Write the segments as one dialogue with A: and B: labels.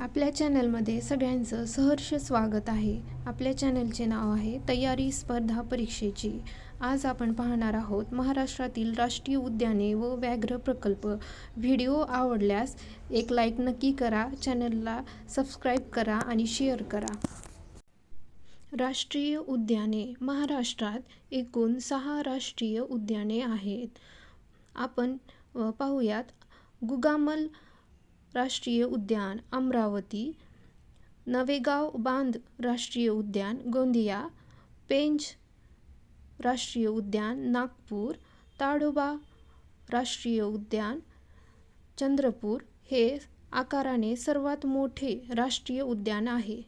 A: आपल्या चॅनलमध्ये सगळ्यांचं सहर्ष स्वागत आहे. आपल्या चॅनलचे नाव आहे तयारी स्पर्धा परीक्षेची. आज आपण पाहणार आहोत महाराष्ट्रातील राष्ट्रीय उद्याने व व्याघ्र प्रकल्प. व्हिडिओ आवडल्यास एक लाईक नक्की करा चॅनलला सबस्क्राईब करा आणि शेअर करा. राष्ट्रीय उद्याने महाराष्ट्रात एकूण सहा राष्ट्रीय उद्याने आहेत. आपण पाहूयात गुगामल राष्ट्रीय उद्यान अमरावती नवेगाव बांध राष्ट्रीय उद्यान गोंदिया पेंच राष्ट्रीय उद्यान नागपूर ताडोबा राष्ट्रीय उद्यान चंद्रपूर हे आकाराने सर्वात मोठे राष्ट्रीय उद्यान आहे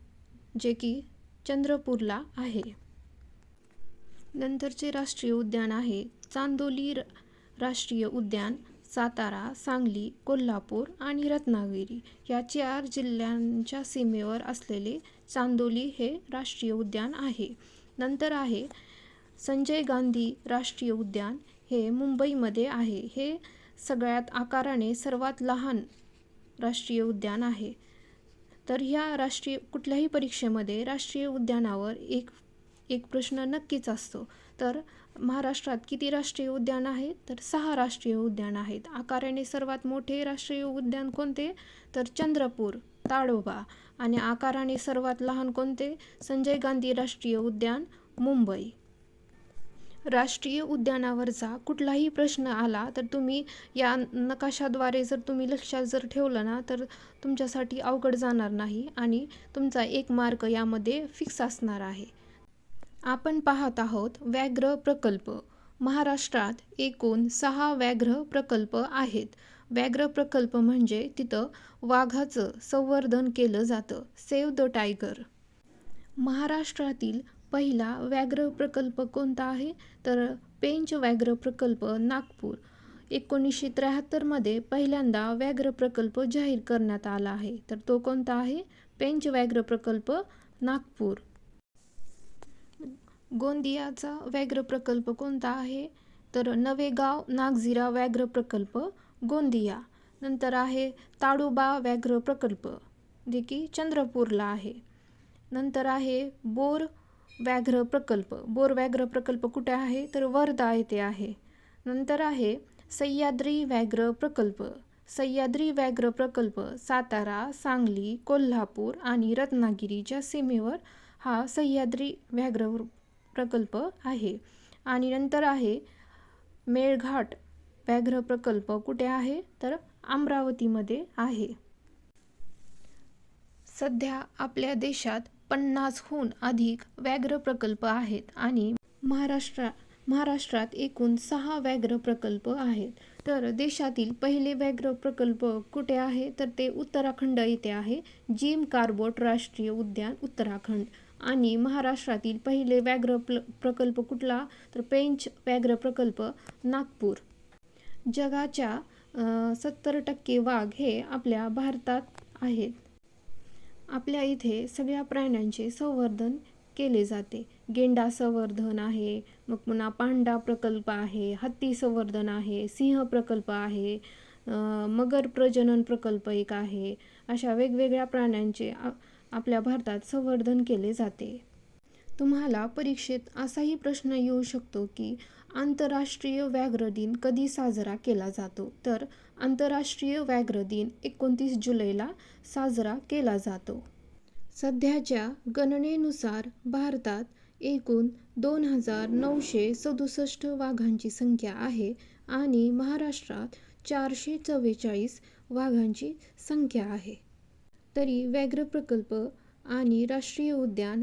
A: जे की चंद्रपूरला आहे. नंतरचे राष्ट्रीय उद्यान आहे चांदोली राष्ट्रीय उद्यान सातारा सांगली कोल्हापूर आणि रत्नागिरी या चार जिल्ह्यांच्या सीमेवर असलेले चांदोली हे राष्ट्रीय उद्यान आहे. नंतर आहे संजय गांधी राष्ट्रीय उद्यान. हे मुंबईमध्ये आहे. हे सगळ्यात आकाराने सर्वात लहान राष्ट्रीय उद्यान आहे. तर ह्या राष्ट्रीय कुठल्याही परीक्षेमध्ये राष्ट्रीय उद्यानावर एक एक प्रश्न नक्कीच असतो. तर महाराष्ट्रात किती राष्ट्रीय उद्यान आहेत? तर सहा राष्ट्रीय उद्यान आहेत. आकाराने सर्वात मोठे राष्ट्रीय उद्यान कोणते? तर चंद्रपूर ताडोबा. आणि आकाराने सर्वात लहान कोणते? संजय गांधी राष्ट्रीय उद्यान मुंबई. राष्ट्रीय उद्यानावरचा कुठलाही प्रश्न आला तर तुम्ही या नकाशाद्वारे जर तुम्ही लक्षात जर ठेवलं ना तर तुमच्यासाठी अवघड जाणार नाही आणि तुमचा एक मार्क यामध्ये फिक्स असणार आहे. आपण पाहत आहोत व्याघ्र प्रकल्प. महाराष्ट्रात एकूण सहा व्याघ्र प्रकल्प आहेत. व्याघ्र प्रकल्प म्हणजे तिथं वाघाचं संवर्धन केलं जातं. Save the tiger. महाराष्ट्रातील पहिला व्याघ्र प्रकल्प कोणता आहे? तर पेंच व्याघ्र प्रकल्प नागपूर. एकोणीसशे त्र्याहत्तरमध्ये पहिल्यांदा व्याघ्र प्रकल्प जाहीर करण्यात आला आहे. तर तो कोणता आहे? पेंच व्याघ्र प्रकल्प नागपूर. गोंदियाचा व्याघ्र प्रकल्प कोणता आहे? तर नवेगाव नागझिरा व्याघ्र प्रकल्प गोंदिया. नंतर आहे ताडोबा व्याघ्र प्रकल्प जे की चंद्रपूरला आहे. नंतर आहे बोर व्याघ्र प्रकल्प. बोर व्याघ्र प्रकल्प कुठे आहे? तर वर्धा येथे आहे. नंतर आहे सह्याद्री व्याघ्र प्रकल्प. सह्याद्री व्याघ्र प्रकल्प सातारा सांगली कोल्हापूर आणि रत्नागिरीच्या सीमेवर हा सह्याद्री व्याघ्र प्रकल्प आहे. आणि नंतर आहे मेळघाट व्याघ्र प्रकल्प. कुठे आहे? तर अमरावतीमध्ये आहे. सध्या आपल्या देशात पन्नासहून अधिक व्याघ्र प्रकल्प आहेत आणि महाराष्ट्रा महाराष्ट्रात एकूण सहा व्याघ्र प्रकल्प आहेत. तर देशातील पहिले व्याघ्र प्रकल्प कुठे आहे? तर ते उत्तराखंड येथे आहे. जिम कार्बोट राष्ट्रीय उद्यान उत्तराखंड. आणि महाराष्ट्रातील पहिले व्याघ्र प्रकल्प कुठला? तर पेंच व्याघ्र प्रकल्प नागपूर. जगाच्या सत्तर टक्के वाघ हे आपल्या भारतात आहेत. आपल्या इथे सगळ्या प्राण्यांचे संवर्धन केले जाते. गेंडा संवर्धन आहे मग पुन्हा पांडा प्रकल्प आहे हत्ती संवर्धन आहे सिंह प्रकल्प आहे मगर प्रजनन प्रकल्प एक आहे. अशा वेगवेगळ्या प्राण्यांचे आ आपल्या भारतात संवर्धन केले जाते. तुम्हाला परीक्षेत असाही प्रश्न येऊ शकतो की आंतरराष्ट्रीय व्याघ्र दिन कधी साजरा केला जातो? तर आंतरराष्ट्रीय व्याघ्र दिन एकोणतीस जुलैला साजरा केला जातो. सध्याच्या गणनेनुसार भारतात एकूण दोन हजार नऊशे सदुसष्ट वाघांची संख्या आहे आणि महाराष्ट्रात चारशे चव्वेचाळीस वाघांची संख्या आहे. तरी व्याघ्र प्रकल्प आणि राष्ट्रीय उद्यान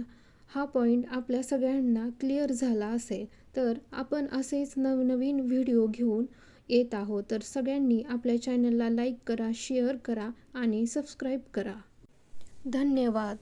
A: हा पॉईंट आपल्या सगळ्यांना क्लिअर झाला असेल तर आपण असेच नवनवीन व्हिडिओ घेऊन येत आहोत. तर सगळ्यांनी आपल्या चॅनलला लाईक करा शेअर करा आणि सबस्क्राईब करा. धन्यवाद.